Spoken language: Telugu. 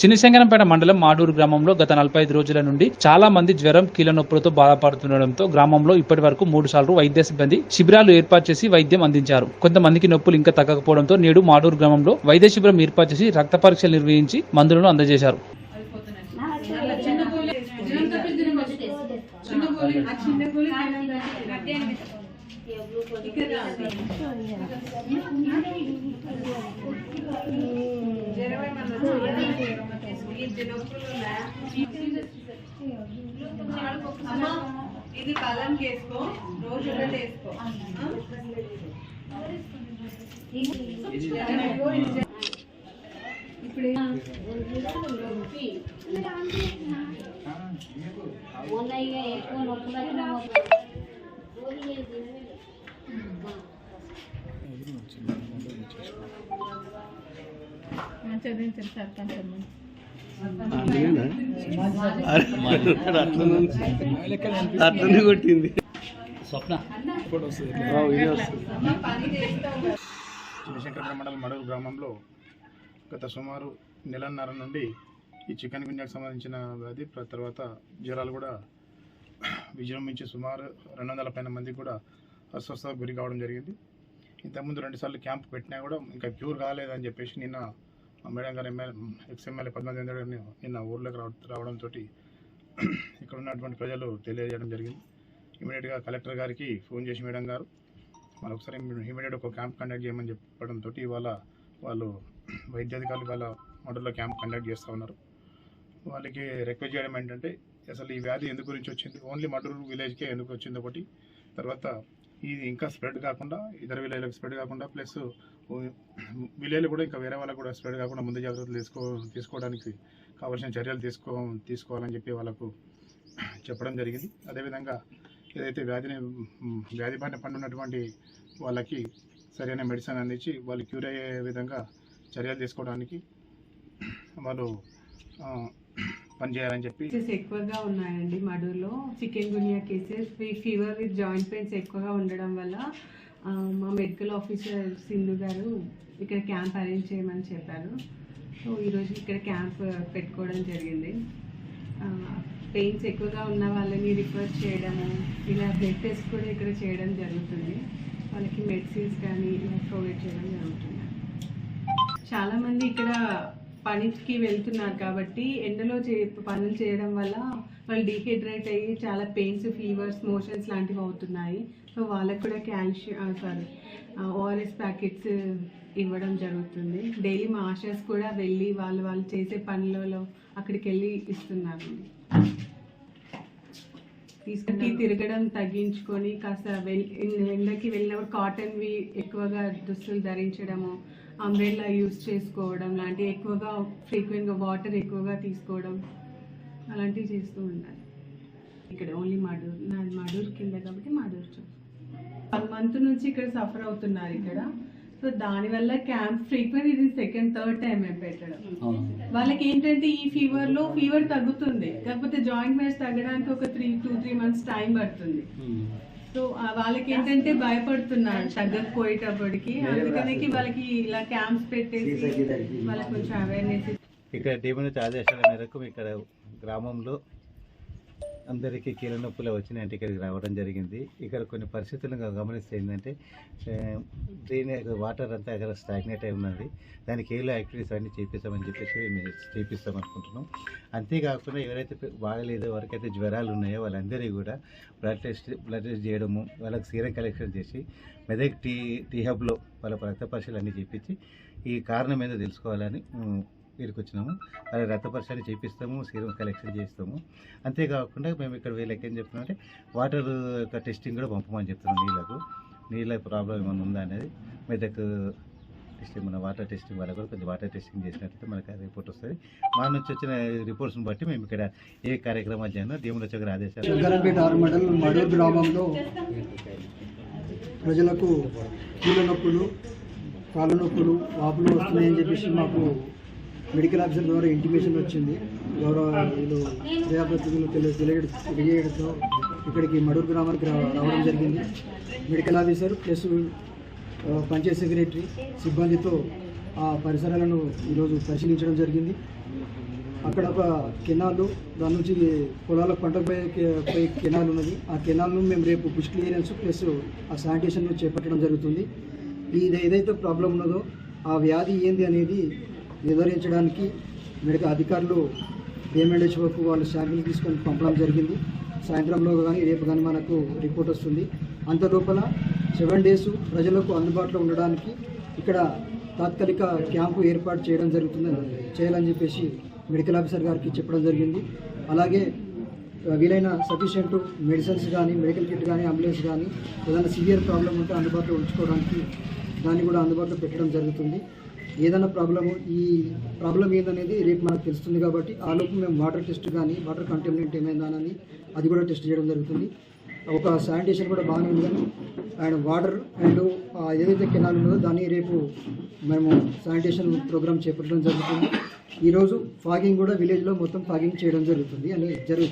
చిన్నశంకరంపేట మండలం మాడూరు గ్రామంలో గత నలభై ఐదు రోజుల నుండి చాలా మంది జ్వరం కీళ్ళ నొప్పులతో బాధపడుతుండడంతో గ్రామంలో ఇప్పటి వరకు మూడు సార్లు వైద్య సిబ్బంది శిబిరాలు ఏర్పాటు చేసి వైద్యం అందించారు. కొంతమందికి నొప్పులు ఇంకా తగ్గకపోవడంతో నేడు మాడూరు గ్రామంలో వైద్య శిబిరం ఏర్పాటు చేసి రక్త పరీక్షలు నిర్వహించి మందులను అందజేశారు. అమ్మా, ఇది కలం వేసుకో రోజు ఒకటి వేసుకో ఆ? చదివించండి సార్ కొంచెం అట్లనే కొట్టింది. చిన్నశంకరపురం మండలం మడూరు గ్రామంలో గత సుమారు నెలన్నర నుండి ఈ చికెన్ గుంజాకు సంబంధించిన వ్యాధి తర్వాత జ్వరాలు కూడా విజృంభించి సుమారు రెండు వందల పైన మందికి కూడా అస్వస్థతకు గురి కావడం జరిగింది. ఇంతకుముందు రెండుసార్లు క్యాంప్ పెట్టినా కూడా ఇంకా క్యూర్ కాలేదని చెప్పేసి నిన్న మేడం గారు ఎమ్మెల్యే ఎక్స్ఎమ్మెల్యే పద్మనాభ గారిని నిన్న ఊర్లోకి రావ రావడంతో ఇక్కడ ఉన్నటువంటి ప్రజలు తెలియజేయడం జరిగింది. ఇమీడియట్గా కలెక్టర్ గారికి ఫోన్ చేసి మేడం గారు మరి ఒకసారి ఇమీడియట్ ఒక క్యాంప్ కండక్ట్ చేయమని చెప్పడంతో ఇవాళ వాళ్ళు వైద్యాధికారులు వాళ్ళ మోడల్లో క్యాంప్ కండక్ట్ చేస్తూ ఉన్నారు. వాళ్ళకి రిక్వెస్ట్ చేయడం ఏంటంటే అసలు ఈ వ్యాధి ఎందుకు గురించి వచ్చింది? ఓన్లీ మడూరు విలేజ్కే ఎందుకు వచ్చింది ఒకటి? తర్వాత ఇది ఇంకా స్ప్రెడ్ కాకుండా ఇతర విలేజ్లకు స్ప్రెడ్ కాకుండా ప్లస్ విలేలు కూడా ఇంకా వేరే వాళ్ళకు కూడా స్ప్రెడ్ కాకుండా ముందు జాగ్రత్తలు తీసుకో తీసుకోవడానికి కావాల్సిన చర్యలు తీసుకో తీసుకోవాలని చెప్పి వాళ్ళకు చెప్పడం జరిగింది. అదేవిధంగా ఏదైతే వ్యాధిని వ్యాధి బారిన పండున్నటువంటి వాళ్ళకి సరైన మెడిసిన్ అందించి వాళ్ళు క్యూర్ అయ్యే విధంగా చర్యలు తీసుకోవడానికి వాళ్ళు పనిచేయాలని చెప్పి కేసెస్ ఎక్కువగా ఉన్నాయండి మడులో chikungunya cases fever with joint pains ఎక్కువగా ఉండడం వల్ల మా మెడికల్ ఆఫీసర్ సింధు గారు ఇక్కడ క్యాంప్ అరేంజ్ చేయమని చెప్పారు. సో ఈరోజు ఇక్కడ క్యాంప్ పెట్టుకోవడం జరిగింది. పెయిన్స్ ఎక్కువగా ఉన్న వాళ్ళని రిఫర్ చేయడము ఇలా బ్లడ్ టెస్ట్ కూడా ఇక్కడ చేయడం జరుగుతుంది. వాళ్ళకి మెడిసిన్స్ కానీ ఇలా ప్రొవైడ్ చేయడం జరుగుతుంది. చాలామంది ఇక్కడ పనికి వెళ్తున్నారు కాబట్టి ఎండలో చే పనులు చేయడం వల్ల వాళ్ళు డీహైడ్రేట్ అయ్యి చాలా పెయిన్స్ ఫీవర్స్ మోషన్స్ లాంటివి అవుతున్నాయి. సో వాళ్ళకు కూడా క్యాల్షియం సారీ ఓఆర్ఎస్ ప్యాకెట్స్ ఇవ్వడం జరుగుతుంది. డైలీ మా ఆషాస్ కూడా వెళ్ళి వాళ్ళు వాళ్ళు చేసే పనులలో అక్కడికి వెళ్ళి ఇస్తున్నారు. తీసుకుని తిరగడం తగ్గించుకొని కాస్త ఎండకి వెళ్ళినప్పుడు కాటన్వి ఎక్కువగా దుస్తులు ధరించడము అంబ్రెల్లా యూస్ చేసుకోవడం లాంటివి ఎక్కువగా ఫ్రీక్వెంట్గా వాటర్ ఎక్కువగా తీసుకోవడం అలాంటివి చేస్తూ ఉండాలి. ఇక్కడ ఓన్లీ మడూర్ నాది మడూర్ కింద కాబట్టి మడూర్ వన్ మంత్ నుంచి ఇక్కడ సఫర్ అవుతున్నారు ఇక్కడ. సో దానివల్ల క్యాంప్ ఫ్రీక్వెంట్ ఇది సెకండ్ థర్డ్ టైం మేము పెట్టడం. వాళ్ళకి ఏంటంటే ఈ ఫీవర్లో ఫీవర్ తగ్గుతుంది. కాకపోతే జాయింట్ పెయిన్స్ తగ్గడానికి ఒక three two three months time పడుతుంది. సో ఆ వాళ్ళకి ఏంటంటే భయపడుతున్నారు తగ్గకపోయేటప్పటికి. అందుకనే వాళ్ళకి ఇలా క్యాంప్స్ పెట్టేసి వాళ్ళకి కొంచెం అవేర్నెస్ ఇక్కడ డిఎంఎస్ ఆదేశాల మేరకు ఇక్కడ గ్రామంలో అందరికీ కీలనొప్పులు నొప్పులు వచ్చినాయంటే ఇక్కడికి రావడం జరిగింది. ఇక్కడ కొన్ని పరిస్థితులను గమనిస్తే ఏంటంటే డ్రైన్ వాటర్ అంతా ఇక్కడ స్టాగ్నేట్ అయి ఉన్నది. దానికి ఏలో యాక్టివిటీస్ అన్నీ చేపిస్తామని చెప్పేసి మేము చేపిస్తాం అనుకుంటున్నాం. అంతేకాకుండా ఎవరైతే బాగలేదు ఎవరికైతే జ్వరాలు ఉన్నాయో వాళ్ళందరికీ కూడా బ్లడ్ టెస్ట్ బ్లడ్ టెస్ట్ చేయడము వాళ్ళకి సీరం కలెక్షన్ చేసి మెదక్ టీ టీ హబ్లో వాళ్ళ రక్త పరీక్షలు అన్నీ చేపించి ఈ కారణం ఏదో తెలుసుకోవాలని వీరికి వచ్చినాము అలాగే రక్త చేపిస్తాము సీరం కలెక్షన్ చేస్తాము అంతేకాకుండా మేము ఇక్కడ వీళ్ళకి ఏం చెప్తున్నామంటే వాటర్ యొక్క టెస్టింగ్ కూడా పంపమని చెప్తున్నాం నీళ్ళకు. నీళ్ళ ప్రాబ్లం ఏమైనా ఉందా అనేది? మెదక్ టెస్టింగ్ మన వాటర్ టెస్టింగ్ వల్ల కూడా కొంచెం వాటర్ టెస్టింగ్ చేసినట్లయితే మనకి రిపోర్ట్ వస్తుంది. మా నుంచి వచ్చిన రిపోర్ట్స్ని బట్టి మేము ఇక్కడ ఏ కార్యక్రమాలు చేయను దేవుని వచ్చే ఆదేశాలు. గ్రామంలో ప్రజలకు కీళ్ళ నొప్పులు కాళ్ళ నొప్పులు వాపులు వస్తున్నాయని చెప్పేసి మాకు మెడికల్ ఆఫీసర్ ద్వారా ఇంటిమేషన్ వచ్చింది. గౌరవ వీళ్ళు ప్రజాప్రతినిధులు తెలియ తెలియ- తెలియజేయడంతో ఇక్కడికి మడూరు గ్రామానికి రావడం జరిగింది. Medical officer plus panchayat secretary సిబ్బందితో ఆ పరిసరాలను ఈరోజు పరిశీలించడం జరిగింది. అక్కడ ఒక కెనాలు దాని నుంచి పొలాల పంటకు పోయే కెనాల్ ఉన్నది. ఆ కెనాల్ను మేము రేపు పుష్ క్లియరెన్స్ ప్లస్ ఆ శానిటేషన్ చేపట్టడం జరుగుతుంది. ఇది ఏదైతే ప్రాబ్లం ఉన్నదో ఆ వ్యాధి ఏంది అనేది నిర్ధారించడానికి మెడికల్ అధికారులు డిఎంఎండ్హెచ్ఓకు వాళ్ళు శాంపిల్ తీసుకొని పంపడం జరిగింది. సాయంత్రంలో కానీ రేపు కానీ మనకు రిపోర్ట్ వస్తుంది. అంత లోపల సెవెన్ డేస్ ప్రజలకు అందుబాటులో ఉండడానికి ఇక్కడ తాత్కాలిక క్యాంపు ఏర్పాటు చేయడం జరుగుతుందని చేయాలని చెప్పేసి మెడికల్ ఆఫీసర్ గారికి చెప్పడం జరిగింది. అలాగే వీలైన సఫిషియెంట్ మెడిసిన్స్ కానీ మెడికల్ కిట్ కానీ అంబులెన్స్ కానీ ఏదైనా సివియర్ ప్రాబ్లం ఉంటే అందుబాటులో ఉంచుకోవడానికి దాన్ని కూడా అందుబాటులో పెట్టడం జరుగుతుంది. ఏదైనా ప్రాబ్లము ఈ ప్రాబ్లం ఏందనేది రేపు మనకు తెలుస్తుంది కాబట్టి ఆ లోపు మేము వాటర్ టెస్ట్ కానీ వాటర్ కంటెమినెంట్ ఏమైందా అని అది కూడా టెస్ట్ చేయడం జరుగుతుంది. ఒక శానిటేషన్ కూడా బాగానే ఉంది కానీ అండ్ వాటర్ అండ్ ఏదైతే కెనాల్ ఉన్నదో దాన్ని రేపు మేము శానిటేషన్ ప్రోగ్రామ్ చేపట్టడం జరుగుతుంది. ఈరోజు ఫాగింగ్ కూడా విలేజ్లో మొత్తం ఫాగింగ్ చేయడం జరుగుతుంది అని జరుగుతుంది